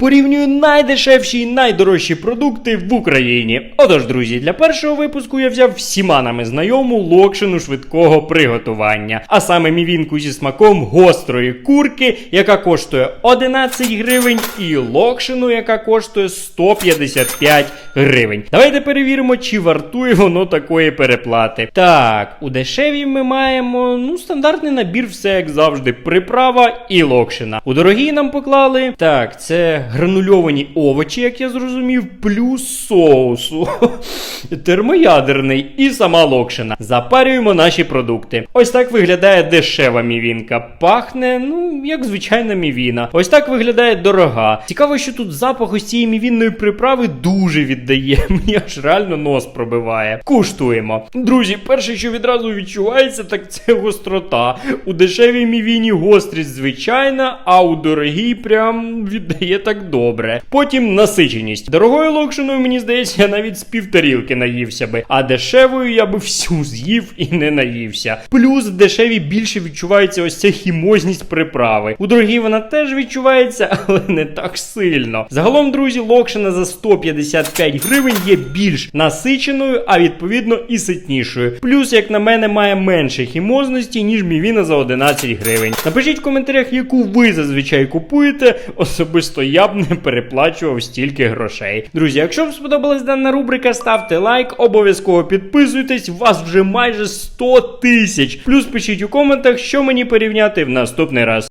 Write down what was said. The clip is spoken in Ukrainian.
Порівнюю найдешевші і найдорожчі продукти в Україні. Отож, друзі, для першого випуску я взяв всіма нами знайому локшину швидкого приготування, а саме мівінку зі смаком гострої курки, яка коштує 11 гривень, і локшину, яка коштує 155 гривень. Давайте перевіримо, чи вартує воно такої переплати. Так, у дешевій ми маємо ну стандартний набір, все як завжди, приправа і локшина. У дорогій нам поклали так, це гранульовані овочі, як я зрозумів, плюс соусу. Термоядерний і сама локшина. Запарюємо наші продукти. Ось так виглядає дешева мівінка. Пахне, ну, як звичайна мівіна. Ось так виглядає дорога. Цікаво, що тут запах ось цієї мівінної приправи дуже віддає. Мені аж реально нос пробиває. Куштуємо. Друзі, перше, що відразу відчувається, так це гострота. У дешевій мівіні гострість звичайна, а у дорогій прям віддає так добре. Потім насиченість. Дорогою локшиною, мені здається, я навіть з півтарілки наївся би, а дешевою я би всю з'їв і не наївся. Плюс в дешевій більше відчувається ось ця хімозність приправи. У дорогій вона теж відчувається, але не так сильно. Загалом, друзі, локшина за 155 гривень є більш насиченою, а відповідно і ситнішою. Плюс, як на мене, має менше хімозності, ніж мівіна за 11 гривень. Напишіть в коментарях, яку ви зазвичай купуєте. Особисто я б не переплачував стільки грошей. Друзі, якщо вам сподобалась дана рубрика, ставте лайк, обов'язково підписуйтесь. Вас вже майже 100 тисяч. Плюс пишіть у коментах, що мені порівняти в наступний раз.